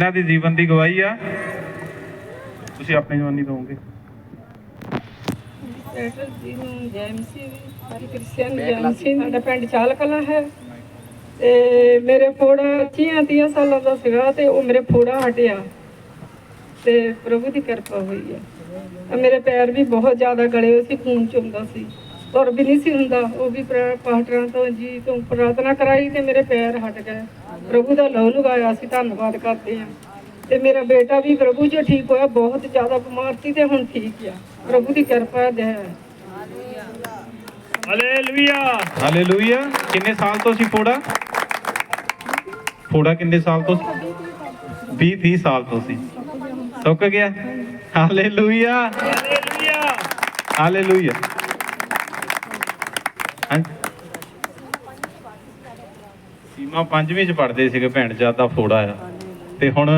ਇਹਨਾਂ ਦੀ ਜੀਵਨ ਦੀ ਗਵਾਹੀ ਆ। ਤੁਸੀਂ ਆਪਣੀ ਜਵਾਨੀ ਦੋਗੇ ਡਾਕਟਰ ਜੀ ਨੂੰ ਜੈਮਸੀ ਹਰੀ ਕ੍ਰਿਸਚੀਅਨ ਜੈਮਸੀ ਸਾਡਾ ਪਿੰਡ ਚਾਲ ਕਲਾਂ ਹੈ। ਤੇ ਮੇਰੇ ਫੋੜਾ 30 30 ਸਾਲਾਂ ਦਾ ਸੀਗਾ ਤੇ ਉਹ ਮੇਰੇ ਫੋੜਾ ਹਟਿਆ। ਤੇ ਪ੍ਰਭੂ ਦੀ ਕਿਰਪਾ ਹੋਈ ਹੈ ਮੇਰੇ ਪੈਰ ਵੀ ਬਹੁਤ ਜ਼ਿਆਦਾ ਗਲੇ ਹੋਏ ਸੀ, ਖੂਨ ਚੁੰਦਾ ਸੀ। ਤੁਰ ਵੀ ਨਹੀਂ ਸੀ ਹੁੰਦਾ, ਉਹ ਵੀ ਪ੍ਰਾ- ਤੋਂ ਜੀ ਤੋਂ ਪ੍ਰਾਰਥਨਾ ਕਰਾਈ ਤੇ ਮੇਰੇ ਪੈਰ ਹਟ ਗਏ। ਪ੍ਰਭੂ ਦਾ ਲਹੂ ਲਗਾਇਆ ਸੀ ਧੰਨਵਾਦ ਕਰਦੇ ਹਾਂ। ਤੇ ਮੇਰਾ ਬੇਟਾ ਵੀ ਪ੍ਰਭੂ ਜੀ ਠੀਕ ਹੋਇਆ ਬਹੁਤ ਜ਼ਿਆਦਾ ਬਿਮਾਰ ਸੀ ਤੇ ਹੁਣ ਠੀਕ ਆ। ਪ੍ਰਭੂ ਦੀ ਕਿਰਪਾ ਹੈ ਹਾਲੇਲੂਇਆ ਹਾਲੇਲੂਇਆ ਕਿੰਨੇ ਸਾਲ ਤੋਂ ਸੀ ਫੋੜਾ? ਫੋੜਾ ਕਿੰਨੇ ਸਾਲ ਤੋਂ ਸੀ? 20 30 ਸਾਲ ਤੋਂ ਸੀ। ਸੁੱਕ ਗਿਆ। ਹਾਲੇਲੂਇਆ ਹਾਲੇਲੂਇਆ ਹਾਲੇਲੂਇਆ ਹਾਂ। ਸੀਮਾ ਪੰਜਵੀਂ ਚ ਪੜ੍ਹਦੇ ਸੀਗੇ ਭੈਣ ਜਦ ਦਾ ਫੋੜਾ ਆ। ਤੇ ਹੁਣ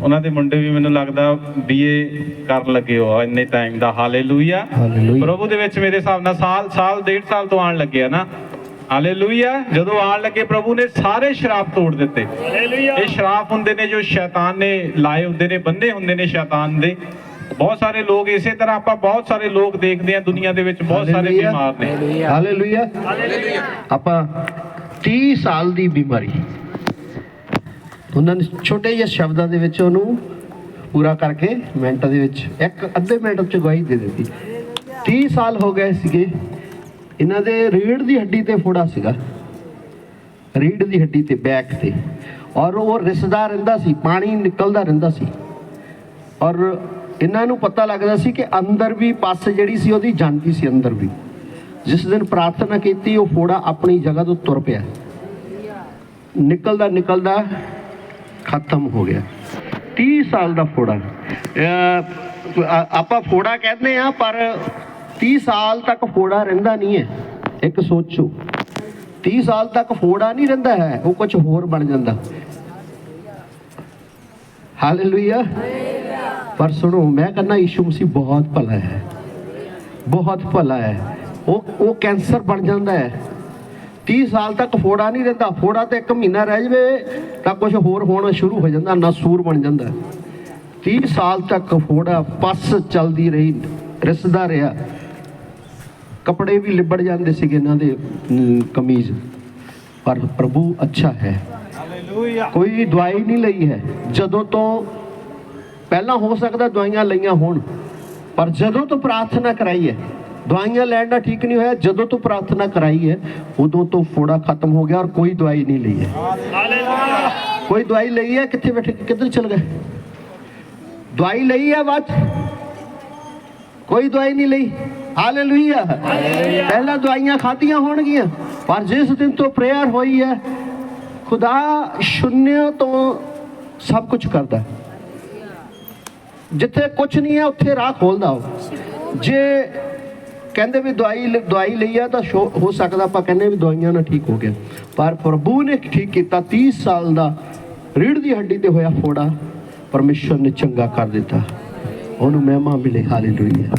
ਉਹਨਾਂ ਦੇ ਮੁੰਡੇ ਵੀ ਮੈਨੂੰ ਲੱਗਦਾ ਬੀਏ ਕਰਨ ਲੱਗੇ ਹੋ ਆ ਇੰਨੇ ਟਾਈਮ ਦਾ। ਹਾਲੇਲੂਇਆ ਹਾਲੇਲੂਇਆ ਪ੍ਰਭੂ ਦੇ ਵਿੱਚ ਮੇਰੇ ਹਿਸਾਬ ਨਾਲ ਸਾਲ ਸਾਲ ਡੇਢ ਸਾਲ ਤੋਂ ਆਣ ਲੱਗੇ ਆ ਨਾ। ਹਾਲੇਲੂਇਆ ਜਦੋਂ ਆਣ ਲੱਗੇ ਪ੍ਰਭੂ ਨੇ ਸਾਰੇ ਸ਼ਰਾਪ ਤੋੜ ਦਿੱਤੇ। ਹਾਲੇਲੂਇਆ ਇਹ ਸ਼ਰਾਪ ਹੁੰਦੇ ਨੇ ਜੋ ਸ਼ੈਤਾਨ ਨੇ ਲਾਏ ਹੁੰਦੇ ਨੇ ਬੰਦੇ ਹੁੰਦੇ ਨੇ ਸ਼ੈਤਾਨ ਦੇ। ਬਹੁਤ ਸਾਰੇ ਲੋਕ ਇਸੇ ਤਰ੍ਹਾਂ ਆਪਾਂ ਬਹੁਤ ਸਾਰੇ ਲੋਕ ਦੇਖਦੇ ਆ ਦੁਨੀਆ ਦੇ ਵਿੱਚ ਬਹੁਤ ਸਾਰੇ ਬਿਮਾਰ ਨੇ। ਹਾਲੇਲੂਇਆ ਆਪਾਂ 30 ਸਾਲ ਦੀ ਬਿਮਾਰੀ। ਉਹਨਾਂ ਨੇ ਛੋਟੇ ਜਿਹੇ ਸ਼ਬਦਾਂ ਦੇ ਵਿੱਚ ਉਹਨੂੰ ਪੂਰਾ ਕਰਕੇ ਮਿੰਟ ਦੇ ਵਿੱਚ ਇੱਕ ਅੱਧੇ ਮਿੰਟ ਚ ਗਵਾਹੀ ਦੇ ਦਿੱਤੀ। 30 ਸਾਲ ਹੋ ਗਏ ਸੀਗੇ। ਇਹਨਾਂ ਦੇ ਰੀੜ ਦੀ ਹੱਡੀ ਤੇ ਫੋੜਾ ਸੀਗਾ। ਰੀੜ ਦੀ ਹੱਡੀ ਤੇ ਬੈਕ ਤੇ। ਔਰ ਉਹ ਰਿਸਦਾ ਰਹਿੰਦਾ ਸੀ, ਪਾਣੀ ਨਿਕਲਦਾ ਰਹਿੰਦਾ ਸੀ। ਔਰ ਇਹਨਾਂ ਨੂੰ ਪਤਾ ਲੱਗਦਾ ਸੀ ਕਿ ਅੰਦਰ ਵੀ, ਪੱਸ ਜਿਹੜੀ ਸੀ, ਉਹਦੀ ਜਾਂਦੀ ਸੀ ਅੰਦਰ ਵੀ। ਜਿਸ ਦਿਨ ਪ੍ਰਾਰਥਨਾ ਕੀਤੀ, ਉਹ ਫੋੜਾ ਆਪਣੀ ਜਗ੍ਹਾ ਤੋਂ ਤੁਰ ਪਿਆ। ਨਿਕਲਦਾ ਨਿਕਲਦਾ ਖਤਮ ਹੋ ਗਿਆ। 30 ਸਾਲ ਦਾ ਫੋੜਾ। ਆਪਾਂ ਫੋੜਾ ਕਹਿੰਦੇ ਆ ਪਰ 30 ਸਾਲ ਤੱਕ ਫੋੜਾ ਰਹਿੰਦਾ ਨਹੀਂ ਹੈ। ਇੱਕ ਸੋਚੋ। 30 ਸਾਲ ਤੱਕ ਫੋੜਾ ਨਹੀਂ ਰਹਿੰਦਾ ਹੈ, ਉਹ ਕੁਝ ਹੋਰ ਬਣ ਜਾਂਦਾ। ਹਾਲੇਲੂਇਆ ਪਰ ਸੁਣੋ, ਮੈਂ ਕਹਿੰਦਾ, ਯੀਸ਼ੂ ਮਸੀਹ ਬਹੁਤ ਭਲਾ ਹੈ। ਬਹੁਤ ਭਲਾ ਹੈ। ਉਹ ਉਹ ਕੈਂਸਰ ਬਣ ਜਾਂਦਾ ਹੈ। 30 ਸਾਲ ਤੱਕ ਫੋੜਾ ਨਹੀਂ ਰਹਿੰਦਾ। ਫੋੜਾ ਤੇ ਇੱਕ ਮਹੀਨਾ ਰਹਿ ਜਵੇ ਤਾਂ ਕੁਝ ਹੋਰ ਹੋਣਾ ਸ਼ੁਰੂ ਹੋ ਜਾਂਦਾ ਨਸੂਰ ਬਣ ਜਾਂਦਾ। 30 ਸਾਲ ਤੱਕ ਫੋੜਾ ਪਸ ਚੱਲਦੀ ਰਹੀ ਰਿਸਦਾ ਰਿਹਾ। ਕੱਪੜੇ ਵੀ ਲਿਬੜ ਜਾਂਦੇ ਸੀਗੇ ਇਹਨਾਂ ਦੇ ਕਮੀਜ਼। ਪਰ ਪ੍ਰਭੂ ਅੱਛਾ ਹੈ। ਕੋਈ ਦਵਾਈ ਨਹੀਂ ਲਈ ਹੈ। ਜਦੋਂ ਤੋਂ ਪਹਿਲਾਂ ਹੋ ਸਕਦਾ ਦਵਾਈਆਂ ਲਈਆਂ ਹੋਣ ਪਰ ਜਦੋਂ ਤੋਂ ਪ੍ਰਾਰਥਨਾ ਕਰਾਈ ਹੈ ਦਵਾਈਆਂ ਲੈਣ ਨਾਲ ਠੀਕ ਨਹੀਂ ਹੋਇਆ। ਜਦੋਂ ਤੋਂ ਪ੍ਰਾਰਥਨਾ ਕਰਾਈ ਹੈ ਉਦੋਂ ਤੋਂ ਫੋੜਾ ਖਤਮ ਹੋ ਗਿਆ ਔਰ ਕੋਈ ਦਵਾਈ ਨਹੀਂ ਲਈ ਹੈ। ਕੋਈ ਦਵਾਈ ਲਈ ਹੈ? ਕਿੱਥੇ ਬੈਠੇ? ਕਿੱਧਰ ਚਲ ਗਏ? ਦਵਾਈ ਲਈ ਹੈ ਬਾਤ ਕੋਈ ਦਵਾਈ ਨਹੀਂ ਲਈ। ਹਾਲੇਲੂਇਆ। ਪਹਿਲਾਂ ਦਵਾਈਆਂ ਖਾਧੀਆਂ ਹੋਣਗੀਆਂ ਪਰ ਜਿਸ ਦਿਨ ਤੋਂ ਪ੍ਰੇਅਰ ਹੋਈ ਹੈ ਖੁਦਾ ਸ਼ੂਨਿਆ ਤੋਂ ਸਭ ਕੁਝ ਕਰਦਾ ਹੈ। ਜਿੱਥੇ ਕੁਝ ਨਹੀਂ ਹੈ ਉੱਥੇ ਰਾਹ ਖੋਲਦਾ ਉਹ। ਜੇ ਕਹਿੰਦੇ ਵੀ ਦਵਾਈ ਦਵਾਈ ਲਈ ਆ ਤਾਂ ਸ਼ੋ- ਹੋ ਸਕਦਾ ਆਪਾਂ ਕਹਿੰਦੇ ਵੀ ਦਵਾਈਆਂ ਨਾਲ ਠੀਕ ਹੋ ਗਿਆ। ਪਰ ਪ੍ਰਭੂ ਨੇ ਠੀਕ ਕੀਤਾ 30 ਸਾਲ ਦਾ ਰੀੜ ਦੀ ਹੱਡੀ ਤੇ ਹੋਇਆ ਫੋੜਾ, ਪਰਮੇਸ਼ਰ ਨੇ ਚੰਗਾ ਕਰ ਦਿੱਤਾ। ਉਹਨੂੰ ਮਹਿਮਾ ਮਿਲੇ, ਹਾਲੇਲੂਇਆ।